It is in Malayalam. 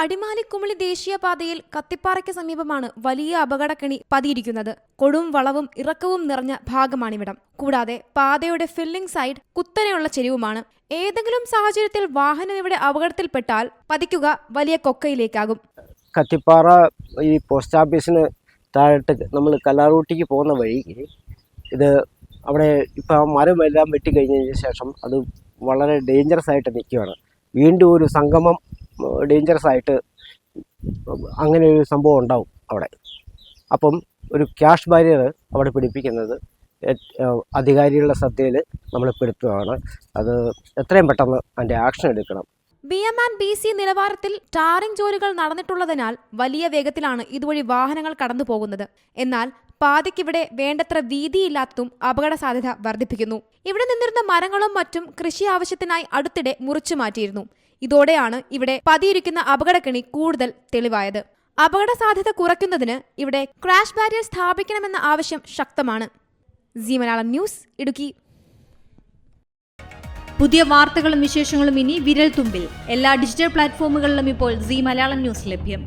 അടിമാലിക്കുമളി ദേശീയപാതയിൽ കത്തിപ്പാറയ്ക്ക് സമീപമാണ് വലിയ അപകടക്കെണി പതിയിരിക്കുന്നത്. കൊടും വളവും ഇറക്കവും നിറഞ്ഞ ഭാഗമാണിവിടം. കൂടാതെ പാതയുടെ ഫില്ലിംഗ് സൈഡ് കുത്തനെയുള്ള ചെരിവുമാണ്. ഏതെങ്കിലും സാഹചര്യത്തിൽ വാഹനം ഇവിടെ അപകടത്തിൽപ്പെട്ടാൽ പതിക്കുക വലിയ കൊക്കയിലേക്കാകും. കത്തിപ്പാറ ഈ പോസ്റ്റ് ഓഫീസിന് താഴോട്ട് നമ്മൾ കല്ലാറൂട്ടിക്ക് പോകുന്ന വഴി ഇത് അവിടെ ഇപ്പോൾ ആ മരം എല്ലാം വെട്ടിക്കഴിഞ്ഞതിന് ശേഷം അത് വളരെ ഡേഞ്ചറസ് ആയിട്ട് നിൽക്കുകയാണ്. വീണ്ടും ഒരു സംഗമം ഡേഞ്ചറസ് ആയിട്ട് അങ്ങനെ ഒരു സംഭവം ഉണ്ടാവും അവിടെ. അപ്പം ഒരു ക്യാഷ് ബാരിയർ അവിടെ പിടിപ്പിക്കുന്നത് അധികാരികളുടെ ശ്രദ്ധയിൽ നമ്മൾ പെടുത്തുകയാണ്. അത് എത്രയും പെട്ടെന്ന് അതിന്റെ ആക്ഷൻ എടുക്കണം. B M and B C നിലവാരത്തിൽ ടാറിംഗ് ജോലികൾ നടന്നിട്ടുള്ളതിനാൽ വലിയ വേഗത്തിലാണ് ഇതുവഴി വാഹനങ്ങൾ കടന്നു പോകുന്നത്. എന്നാൽ പാതയ്ക്കിവിടെ വേണ്ടത്ര വീതിയില്ലാത്തതും അപകട സാധ്യത വർദ്ധിപ്പിക്കുന്നു. ഇവിടെ നിന്നിരുന്ന മരങ്ങളും മറ്റും കൃഷി ആവശ്യത്തിനായി അടുത്തിടെ മുറിച്ചു മാറ്റിയിരുന്നു. ഇതോടെയാണ് ഇവിടെ പതിയിരിക്കുന്ന അപകടക്കിണി കൂടുതൽ തെളിവായത്. അപകട സാധ്യത കുറയ്ക്കുന്നതിന് ഇവിടെ ക്രാഷ് ബാരിയർ സ്ഥാപിക്കണമെന്ന ആവശ്യം ശക്തമാണ്. C Malayalam news Idukki. പുതിയ വാർത്തകളും വിശേഷങ്ങളും ഇനി വിരൽ തുമ്പിൽ എല്ലാ ഡിജിറ്റൽ പ്ലാറ്റ്ഫോമുകളിലും ഇപ്പോൾ സി മലയാളം ന്യൂസ് ലഭ്യം.